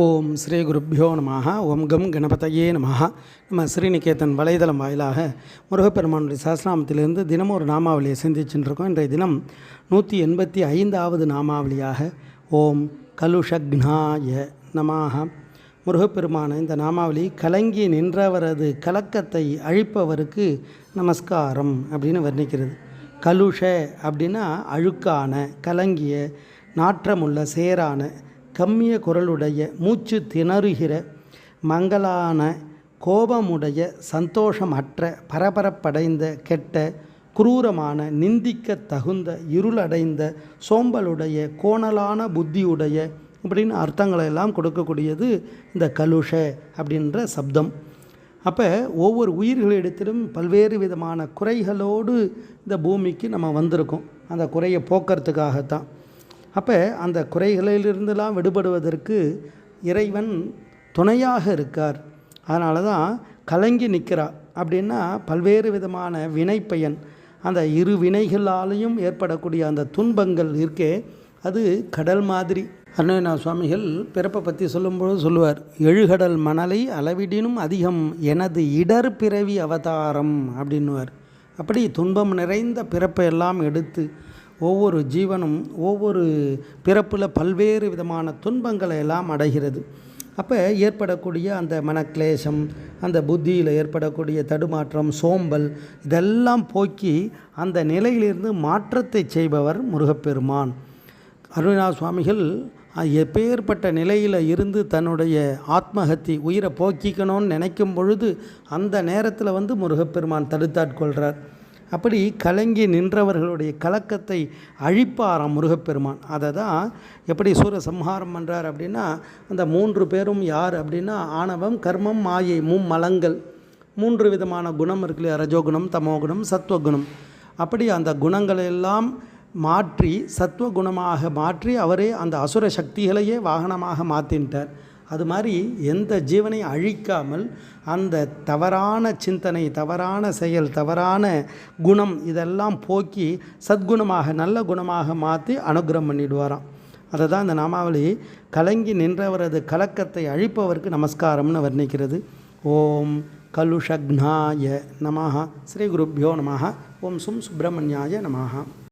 ஓம் ஸ்ரீ குருப்பியோ நமஹா ஓம் கம் கணபதையே நமஹா. நம்ம ஸ்ரீநிகேதன் வலைதளம் வாயிலாக முருகப்பெருமானுடைய சாஸ்திராமத்திலிருந்து தினமும் ஒரு நாமாவளியை சிந்திச்சுட்டு இருக்கோம் இன்றைய தினம் நூற்றி எண்பத்தி ஐந்தாவது நாமாவளியாக ஓம் கலுஷக்னாய நமாக முருகப்பெருமான இந்த நாமாவளி கலங்கி நின்றவரது கலக்கத்தை அழிப்பவருக்கு நமஸ்காரம் அப்படின்னு வர்ணிக்கிறது. கலுஷ அப்படின்னா அழுக்கான கலங்கிய நாற்றமுள்ள சேரான கம்மிய குரலுடைய மூச்சு திணறுகிற மங்கலான கோபமுடைய சந்தோஷமற்ற பரபரப்படைந்த கெட்ட குரூரமான நிந்திக்க தகுந்த இருளடைந்த சோம்பலுடைய கோணலான புத்தியுடைய அப்படின்னு அர்த்தங்களை எல்லாம் கொடுக்கக்கூடியது இந்த கலுஷ அப்படின்ற சப்தம். அப்போ ஒவ்வொரு உயிர்களிடத்திலும் பல்வேறு விதமான குறைகளோடு இந்த பூமிக்கு நம்ம வந்திருக்கோம். அந்த குறையை போக்குறதுக்காகத்தான். அப்போ அந்த குறைகளிலிருந்தெல்லாம் விடுபடுவதற்கு இறைவன் துணையாக இருக்கார். அதனால தான் கலங்கி நிற்கிறா அப்படின்னா பல்வேறு விதமான வினைப்பயன் அந்த இரு வினைகளாலையும் ஏற்படக்கூடிய அந்த துன்பங்கள் இருக்கே அது கடல் மாதிரி. அண்ணா சுவாமிகள் பிறப்பை பற்றி சொல்லும்போது சொல்லுவார் எழுகடல் மணலை அளவிடினும் அதிகம் எனது இடர் பிறவி அவதாரம் அப்படின்னுவார். அப்படி துன்பம் நிறைந்த பிறப்பை எல்லாம் எடுத்து ஒவ்வொரு ஜீவனும் ஒவ்வொரு பிறப்பில் பல்வேறு விதமான துன்பங்களை எல்லாம் அடைகிறது. அப்போ ஏற்படக்கூடிய அந்த மனக்லேசம் அந்த புத்தியில் ஏற்படக்கூடிய தடுமாற்றம் சோம்பல் இதெல்லாம் போக்கி அந்த நிலையிலிருந்து மாற்றத்தை செய்பவர் முருகப்பெருமான். அருணா சுவாமிகள் எப்பேற்பட்ட நிலையில் இருந்து தன்னுடைய ஆத்மஹத்தி உயிரை போக்கிக்கணும்னு நினைக்கும் பொழுது அந்த நேரத்தில் வந்து முருகப்பெருமான் தடுத்தாட்கொள்கிறார் அப்படி கலங்கி நின்றவர்களுடைய கலக்கத்தை அழிப்பாராம் முருகப்பெருமான். அதை தான் எப்படி சூர சம்ஹாரம் பண்ணுறார் அப்படின்னா அந்த மூன்று பேரும் யார் அப்படின்னா ஆணவம் கர்மம் மாயை மும்மலங்கள் மூன்று விதமான குணம் இருக்கு இல்லையா? ரஜோகுணம் தமோகுணம் சத்வகுணம். அப்படி அந்த குணங்களை மாற்றி சத்துவ குணமாக மாற்றி அவரே அந்த அசுர சக்திகளையே வாகனமாக மாற்றின்ட்டார் அது மாதிரி எந்த ஜீவனை அழிக்காமல் அந்த தவறான சிந்தனை தவறான செயல் தவறான குணம் இதெல்லாம் போக்கி சத்குணமாக நல்ல குணமாக மாற்றி அனுகிரகம் பண்ணிடுவாராம். அதை தான் இந்த நாமாவளி கலங்கி நின்றவரது கலக்கத்தை அழிப்பவருக்கு நமஸ்காரம்னு வர்ணிக்கிறது. ஓம் கலுஷக்னாய நமஹா. ஸ்ரீ குருப்பியோ நமஹா. ஓம் சும் சுப்பிரமணியாய நமஹா.